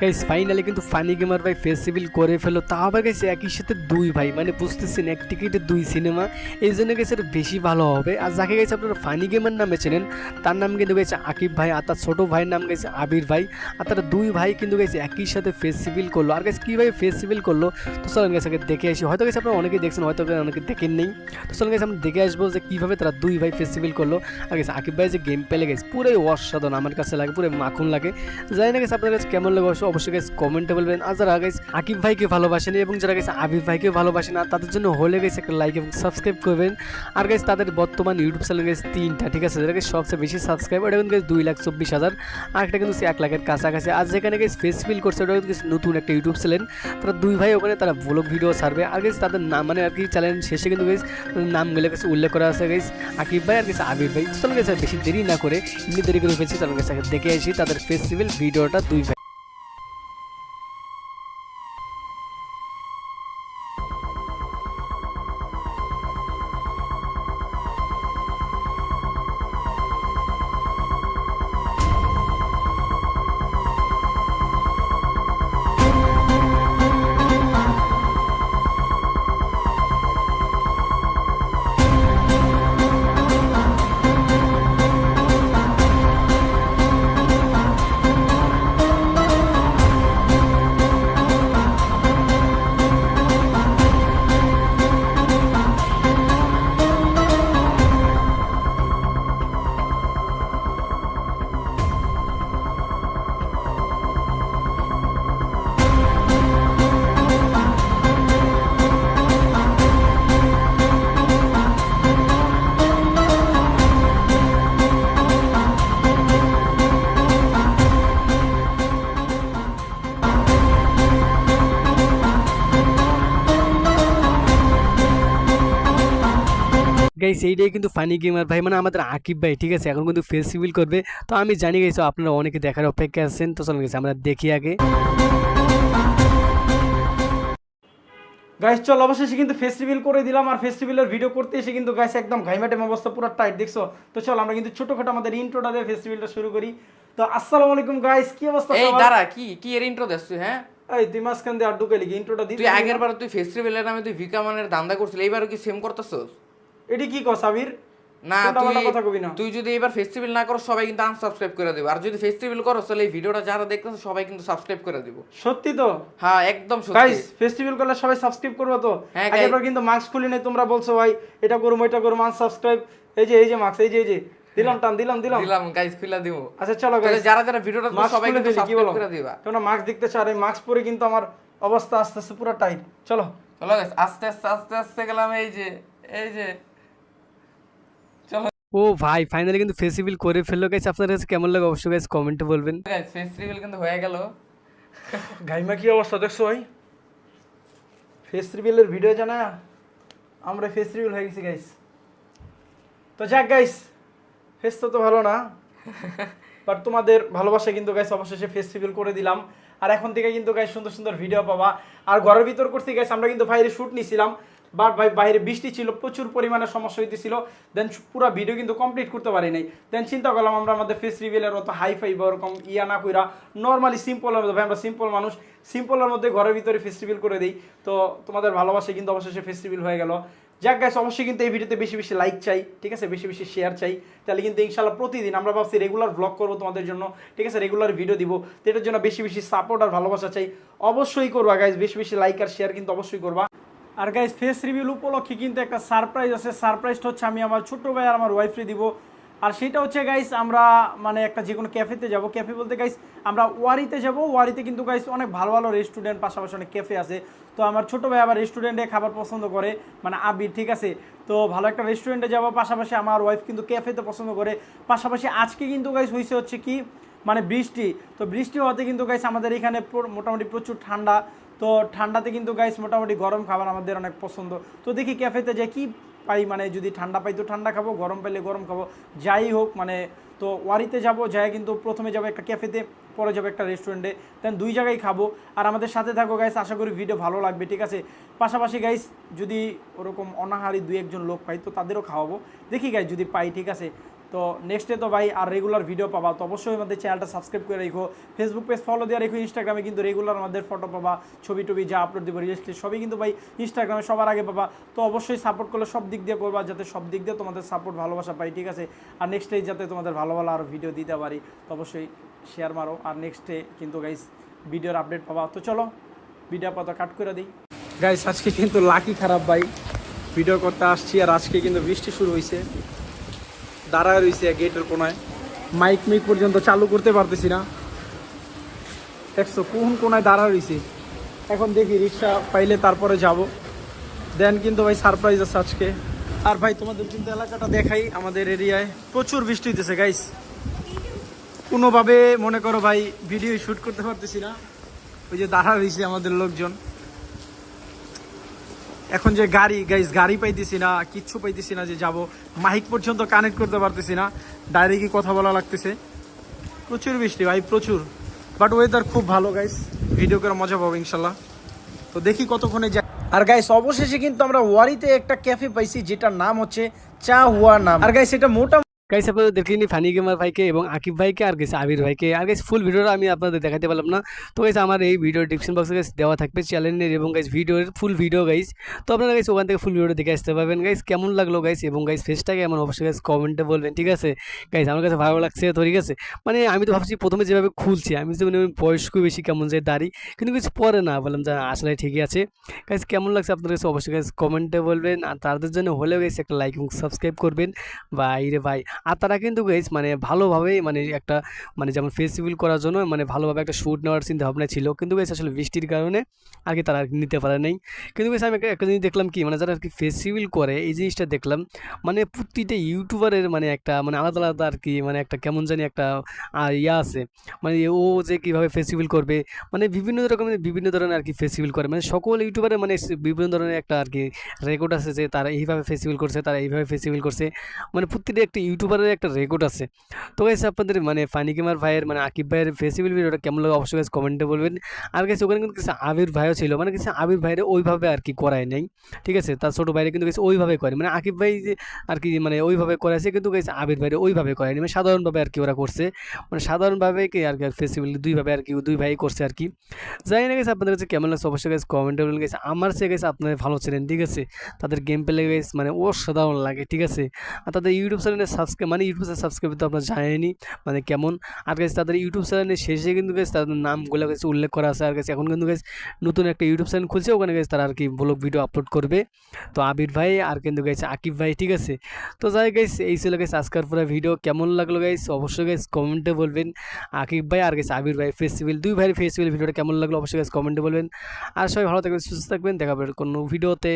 Guys finally কিন্তু funny gamer ভাই festival করে ফেলো। তা আবার গেছে একই সাথে দুই ভাই মানে বুঝতেছেন, এক টিকিটে দুই সিনেমা এই জন্য গেছে বেশি ভালো হবে। আর যাকে গেছে আপনারা ফানি গেমার নামে চেনেন, তার নাম কিন্তু গেছে আকিব ভাই, আর তার ছোটো ভাইয়ের নাম গেছে আবির ভাই। আর তার দুই ভাই কিন্তু গেছে একই সাথে ফেস্টিভ্যাল করল। আর গেছে কীভাবে ফেস্টিভ্যাল করল? তো চলেন গেছে আগে দেখে আসি। হয়তো গেছে আপনারা অনেকেই দেখছেন, হয়তো অনেকে দেখেন নেই। তো চলেন গেছে আমরা দেখে আসব যে কীভাবে তারা দুই ভাই ফেস্টিভ্যাল করল। আর গেছে আকিব ভাই যে গেম পেলে গেছে পুরোই অসাধারণ আমার কাছে লাগে পুরো মাখন লাগে। জানি না গেছে আপনার কাছে কেমন লাগে অবশ্যই অবশ্যই গেছে কমেন্টে বলবেন। আর যারা গেছে আকিব ভাইকে ভালোবাসেন এবং যারা গেছে আবির ভাইকে ভালোবাসেন আর তাদের জন্য হলে গেছে একটা লাইক এবং সাবস্ক্রাইব করবেন। আর গেছে তাদের বর্তমান ইউটিউব চ্যানেল গেছে তিনটা, ঠিক আছে? গেছে সবচেয়ে বেশি সাবস্ক্রাইব ওটা কিন্তু দুই লাখ চব্বিশ হাজার, আর একটা কিন্তু এক লাখের কাছাকাছি। আর যেখানে গেছে ফেস ফিল করছে ওটা কিন্তু নতুন একটা ইউটিউব চ্যানেল তারা দুই ভাই ওখানে তারা ব্লগ ভিডিও ছাড়বে। আর গেছে তাদের নাম মানে আর কি চ্যানেল শেষে কিন্তু গেছে নামগুলো গেছে উল্লেখ করা আছে গেছে আকিব ভাই আর গেছে আবির ভাই। চলো গেছে বেশি দেরি না করে, এমনি দেরি করে ফেলছি গেছে আগে দেখে আসি তাদের ফেস্টিভ্যাল ভিডিওটা দুই ভাই। গাইস এইটাই কিন্তু ফানি গেমার ভাই মানে আমাদের আকিব ভাই ঠিক আছে? এখন কিন্তু ফেস্টিভ্যাল করবে। তো আমি জানি গেছি আপনারা অনেকে দেখার অপেক্ষা আছেন। তো চলুন গেছে আমরা দেখি আগে। গাইস চল অবশেষে কিন্তু ফেস্টিভ্যাল করে দিলাম। আর ফেস্টিভ্যালের ভিডিও করতে এসে কিন্তু গাইস একদম ঘাইমাটেম অবস্থা পুরো টাইট দেখছ? তো চল আমরা কিন্তু ছোটখাটো আমাদের ইন্ট্রোটা দিয়ে ফেস্টিভ্যালটা শুরু করি। তো আসসালামু আলাইকুম গাইস কি অবস্থা এই দাঁড়া কি কি এর ইন্ট্রো দিস তুই হ্যাঁ? এই তুই মাঝখান দিয়ে আর ঢুকে লিখি ইন্ট্রোটা দিতে তুই আগের বার তুই ফেস্টিভ্যালের নামে তুই ভিকা মানের দান্দা করছিস এইবারও কি সেম করতেছস? এটি কি কস আবির? না তুই কথা কবি না। তুই যদি এবার ফেস্টিভ্যাল না করো সবাই কিন্তু আনসাবস্ক্রাইব করে দেবে। আর যদি ফেস্টিভ্যাল করো তাহলে এই ভিডিওটা যারা দেখতেছে সবাই কিন্তু সাবস্ক্রাইব করে দিব। সত্যি তো? হ্যাঁ একদম গাইস সত্যি ফেস্টিভ্যাল করলে সবাই সাবস্ক্রাইব করবে তো? হ্যাঁ, আগের কিন্তু মার্কস খুলি নাই তোমরা বলছো ভাই এটা করুম এটা করুম আনসাবস্ক্রাইব এই যে এই যে মার্কস এই যে এই যে। দিলাম টান দিলাম দিলাম। দিলাম গাইস খুলে দিব। আচ্ছা চলো গাইস যারা যারা ভিডিওটা সবাই কিন্তু সাবস্ক্রাইব করে দিবা। তোমরা মাস্ক দেখতে চাও আর এই মাস্ক পরে কিন্তু আমার অবস্থা আস্তে আস্তে পুরো টাইট চলো। চলো গাইস আস্তে আস্তে আস্তে আস্তে গেলাম এই যে এই যে। ও ভাই ফাইনালি কিন্তু ফেস্টিভ্যাল করে ফেলল। গাইস আপনার কাছে কেমন লাগে অবশ্যই গাইস কমেন্টে বলবেন। গাইস ফেস্টিভ্যাল কিন্তু হয়ে গেল। গাইমা কি অবস্থা? দেখছ ভাই? ফেস রিভিলের ভিডিও জানা? আমরা ফেস রিভিল হয়ে গেছি গাইস তো যাক গাইস ফেস তো তো ভালো না। বাট তোমাদের ভালোবাসা কিন্তু গাইস অবশেষে ফেস্টিভ্যাল করে দিলাম। আর এখন থেকে কিন্তু গাইস সুন্দর সুন্দর ভিডিও পাবা। আর ঘরের ভিতর করতে গাইস আমরা কিন্তু বাইরে শুট নিছিলাম। ভাই বাইরে বৃষ্টি ছিল, প্রচুর পরিমাণে সমস্যা হইতেছিল। দেন পুরো ভিডিও কিন্তু কমপ্লিট করতে পারি নাই। দেন চিন্তা করলাম আমরা আমাদের ফেস রিভিলের অত হাই ফাই বা ওরকম ইয়া না কইরা নর্মালি সিম্পলের মধ্যে আমরা সিম্পল মানুষ সিম্পলের মধ্যে ঘরের ভিতরে ফেস্টিভ্যাল করে দিই। তো তোমাদের ভালোবাসা কিন্তু অবশেষে ফেস্টিভ্যাল হয়ে গেল। যাক গাইস অবশ্যই কিন্তু এই ভিডিওতে বেশি বেশি লাইক চাই, ঠিক আছে? বেশি বেশি শেয়ার চাই। তাহলে কিন্তু ইনশাল্লাহ প্রতিদিন আমরা ভাবছি রেগুলার ব্লগ করব তোমাদের জন্য, ঠিক আছে? রেগুলার ভিডিও দিব। তো এটার জন্য বেশি বেশি সাপোর্ট আর ভালোবাসা চাই। অবশ্যই করবা গাইস বেশি বেশি লাইক আর শেয়ার কিন্তু অবশ্যই করবা। আর গাইস ফেস রিভিউ উপলক্ষে কিন্তু একটা সারপ্রাইজ আছে। সারপ্রাইজটা হচ্ছে আমি আমার ছোট ভাই আর আমার ওয়াইফরে দিব। আর সেটা হচ্ছে গাইস আমরা মানে একটা যে কোনো ক্যাফেতে যাব। ক্যাফে বলতে গাইস আমরা ওয়ারিতে যাব। ওয়ারিতে কিন্তু গাইস অনেক ভালো ভালো রেস্টুরেন্ট পাশাপাশি অনেক ক্যাফে আছে। তো আমার ছোট ভাই আবার রেস্টুরেন্টে খাবার পছন্দ করে মানে আবির, ঠিক আছে? তো ভালো একটা রেস্টুরেন্টে যাব। পাশাপাশি আমার ওয়াইফ কিন্তু ক্যাফেতে পছন্দ করে। পাশাপাশি আজকে কিন্তু গাইস হয়েছে হচ্ছে কি? মানে বৃষ্টি। তো বৃষ্টি হওয়াতে কিন্তু গাইস আমাদের এখানে মোটামুটি প্রচুর ঠান্ডা। তো ঠান্ডাতে কিন্তু গাইস মোটামুটি গরম খাবার আমাদের অনেক পছন্দ। তো দেখি ক্যাফেতে যে কি পাই? মানে যদি ঠান্ডা পাই তো ঠান্ডা খাব, গরম পাইলে গরম খাব। যাই হোক মানে তো ওয়ারিতে যাব, যাই কিন্তু প্রথমে যাব একটা ক্যাফেতে পরে যাব একটা রেস্টুরেন্টে দেন দুই জায়গায় খাব। আর আমাদের সাথে থাকো গাইস আশা করি ভিডিও ভালো লাগবে, ঠিক আছে? পাশাপাশি গাইস যদি ওরকম অনাহারি দুই একজন লোক পাই, তো তাদেরও খাওয়াবো। দেখি গাইস যদি পাই, ঠিক আছে? তো নেক্সটে তো ভাই আর রেগুলার ভিডিও পাবা, তো অবশ্যই আমাদের চ্যানেলটা সাবস্ক্রাইব করে রেখো। ফেসবুক পেজ ফলো দিয়ে রেখো ইনস্টাগ্রামে কিন্তু রেগুলার আমাদের ফটো পাবা ছবি টবি যা আপলোড দিব রিলস সবই কিন্তু ভাই ইনস্টাগ্রামে সবার আগে পাবা। তো অবশ্যই সাপোর্ট করলে সব দিক দিয়ে করবা, যাতে সব দিক দিয়ে তোমাদের সাপোর্ট ভালোবাসা পাই, ঠিক আছে? আর নেক্সটে যাতে তোমাদের ভালো ভালো আরও ভিডিও দিতে পারি, তো অবশ্যই শেয়ার মারো। আর নেক্সটে কিন্তু গাইস ভিডিওর আপডেট পাবা। তো চলো ভিডিও পাতা কাট করে দিই। গাইস আজকে কিন্তু লাকি খারাপ ভাই। ভিডিও করতে আসছি আর আজকে কিন্তু বৃষ্টি শুরু হয়েছে দাঁড়ায় রয়েছে গেটের কোনায়। মাইক মিক পর্যন্ত চালু করতে পারতেছি না। দেখছ, কোন কোনায় দাঁড়া রয়েছে এখন দেখি রিক্সা পাইলে তারপরে যাব। দেন কিন্তু ভাই সারপ্রাইজ আছে আজকে। আর ভাই, তোমাদের কিন্তু এলাকাটা দেখাই আমাদের এরিয়ায়। প্রচুর বৃষ্টি হইতেছে গাইস কোনোভাবে মনে করো ভাই ভিডিও শ্যুট করতে পারতেছি না। ওই যে দাঁড়া রয়েছে আমাদের লোকজন। এখন যে গাড়ি গাইজ গাড়ি পাইতেছি না, কিচ্ছু পাইতেছি না যে যাব। মাইক পর্যন্ত কানেক্ট করতে পারতেছি না। ডাইরেক্টই কথা বলা লাগতেছে। প্রচুর বৃষ্টি ভাই, প্রচুর। বাট ওয়েদার খুব ভালো গাইস ভিডিও করে মজা পাবো, ইনশাল্লাহ। তো দেখি কতক্ষণে যাই আর গাইস অবশেষে কিন্তু আমরা ওয়ারিতে একটা ক্যাফে পাইছি, যেটার নাম হচ্ছে চা হুয়া নাম। আর গাইস এটা মোটা গাইস আপনাদের দেখে নি ফানি গেমার ভাইকে এবং আকিব ভাইকে, আর গেছে আবির ভাইকে। আর গাইস ফুল ভিডিওটা আমি আপনাদের দেখাতে পারলাম না। তো গাইস আমার এই ভিডিও ডিসক্রিপশন বক্সে গাইস দেওয়া থাকবে চ্যানেলের এবং গাইস ভিডিওর ফুল ভিডিও গাইস তো আপনারা গাইস ওখান থেকে ফুল ভিডিও দেখে আসতে পারবেন। গাইস কেমন লাগল গাইস এবং গাইস ফেসটাকে এমন অবশ্যই গাইস কমেন্টে বলবেন, ঠিক আছে? গাইস আমার কাছে ভালো লাগছে তো, ঠিক আছে? মানে আমি তো ভাবছি প্রথমে যেভাবে খুলছি, আমি তো মানে বয়স্ক বেশি কেমন যায় দাড়ি, কিন্তু কিছু পরে না, বললাম যে আসলে ঠিকই আছে। গাইস কেমন লাগছে আপনার কাছে? অবশ্যই গাইস কমেন্টে বলবেন। আর তাদের জন্য হলেও গাইস একটা লাইক এবং সাবস্ক্রাইব করবেন। ভাই রে ভাই। আর তারা কিন্তু গাইস মানে ভালোভাবেই মানে একটা মানে যেমন ফেস্টিভ্যাল করার জন্য মানে ভালোভাবে একটা শ্যুট নেওয়ার চিন্তা ভাবনা ছিল। কিন্তু গাইস আসলে বৃষ্টির কারণে আর কি তারা নিতে পারে নাই। কিন্তু গাইস আমি একটা জিনিস দেখলাম কি মানে যারা আর কি ফেস্টিভ্যাল করে, এই জিনিসটা দেখলাম মানে প্রতিটা ইউটিউবারের মানে একটা মানে আলাদা আলাদা আর কি মানে একটা কেমন জানি একটা ইয়া আছে। মানে ও যে কীভাবে ফেস্টিভ্যাল করবে মানে বিভিন্ন রকমের, বিভিন্ন ধরনের আর কি ফেস্টিভ্যাল করে। মানে সকল ইউটিউবারের মানে বিভিন্ন ধরনের একটা আর কি রেকর্ড আছে যে তারা এইভাবে ফেস্টিভ্যাল করছে, তারা এইভাবে ফেস্টিভ্যাল করছে। মানে প্রতিটা একটা ইউটিউবারের একটা রেকর্ড আছে। তো গাইছে আপনাদের মানে ফানি গেমার ভাইয়ের মানে আকিব ভাইয়ের ফেস্টিভ্যাল ভিডিওটা কেমন লাগে অবশ্যই গাইস কমেন্টে বলবেন। আর গেছে ওখানে কিন্তু কিছু আবির ভাইও ছিল মানে কিছু আবির ভাইয়ের ওইভাবে আর কি করায় নাই, ঠিক আছে? তার ছোটো ভাইরে কিন্তু গেছে ওইভাবে করে মানে আকিব ভাই যে আর কি মানে ওইভাবে করেছে কিন্তু গেছে আবির ভাইয়ের ওইভাবে করেনি মানে সাধারণভাবে আর কি ওরা করছে মানে সাধারণভাবে কি আর কি ফেস্টিভ্যাল দুইভাবে আর কি, দুই ভাই করছে আর কি। জানি না গেছে আপনাদের কাছে কেমন লাগছে অবশ্যই গেছে কমেন্টে বলে গেছে আমার সে গেছে আপনাদের ভালো ছিলেন, ঠিক আছে? তাদের গেম প্লে গেছে মানে অসাধারণ লাগে, ঠিক আছে? আর তাদের ইউটিউব চ্যানেলে সাবস্ক্রাইব মানে ইউটিউব চ্যানেল সাবস্ক্রাইব তো আপনারা জানেনই মানে কেমন? আর গেছে তাদের ইউটিউব চ্যানেলের শেষে কিন্তু গেছে তাদের নামগুলো গেছে উল্লেখ করা আছে। আর গেছে এখন কিন্তু গেছে নতুন একটা ইউটিউব চ্যানেল খুলছে, ওখানে গেছে তারা আর কি ব্লগ ভিডিও আপলোড করবে। তো আবির ভাই আর কিন্তু গেছে আকিব ভাই, ঠিক আছে? তো যাই গেছে এই ছিল গেছে আজকের পুরো ভিডিও কেমন লাগল গাইস অবশ্যই গেছে কমেন্টে বলবেন। আকিব ভাই আর গেছে আবির ভাই ফেস্টিভ্যাল দুই ভাইয়ের ফেস্টিভ্যাল ভিডিওটা কেমন লাগল? অবশ্যই গেছে কমেন্টে বলবেন। আর সবাই ভালো থাকবেন, সুস্থ থাকবেন। দেখা হবে কোনো ভিডিওতে